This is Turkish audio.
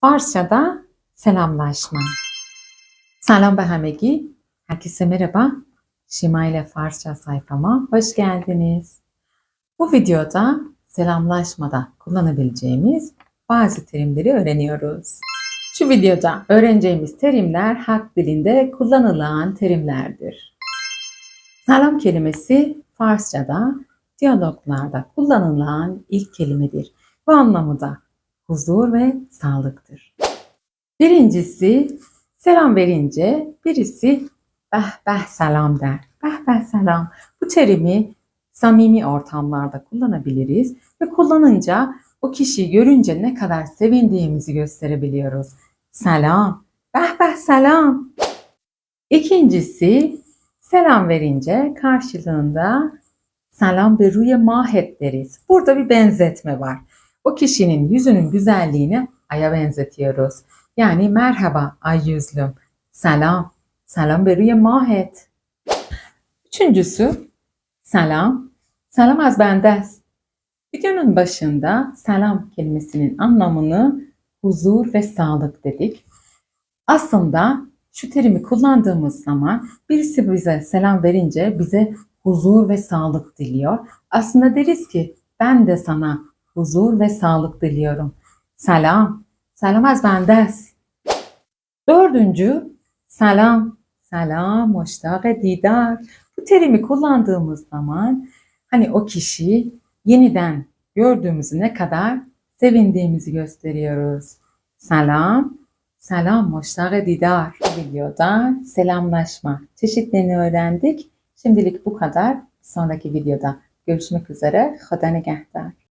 Farsça'da selamlaşma. Selam be hamegi. Herkese merhaba. Şima ile Farsça sayfama hoş geldiniz. Bu videoda selamlaşmada kullanabileceğimiz bazı terimleri öğreniyoruz. Şu videoda öğreneceğimiz terimler halk dilinde kullanılan terimlerdir. Selam kelimesi Farsça'da diyaloglarda kullanılan ilk kelimedir. Bu anlamı da huzur ve sağlıktır. Birincisi selam verince birisi beh beh selam der. Beh beh selam. Bu terimi samimi ortamlarda kullanabiliriz ve kullanınca o kişiyi görünce ne kadar sevindiğimizi gösterebiliyoruz. Selam. Beh beh selam. İkincisi selam verince karşılığında selam be ruye mahet deriz. Burada bir benzetme var. O kişinin yüzünün güzelliğini aya benzetiyoruz. Yani merhaba ay yüzlüm. Selam. Selam be ruye mahet. Üçüncüsü selam. Selam az bendes. Videonun başında selam kelimesinin anlamını huzur ve sağlık dedik. Aslında şu terimi kullandığımız zaman birisi bize selam verince bize huzur ve sağlık diliyor. Aslında deriz ki ben de sana huzur ve sağlık diliyorum. Selam. Selam az bendes. Dördüncü selam. Selam, hoştak didar. Bu terimi kullandığımız zaman hani o kişiyi yeniden gördüğümüzü ne kadar sevindiğimizi gösteriyoruz. Selam, selam, hoştak didar. Bu videoda selamlaşma çeşitlerini öğrendik. Şimdilik bu kadar. Sonraki videoda görüşmek üzere. Hoda nigehtar.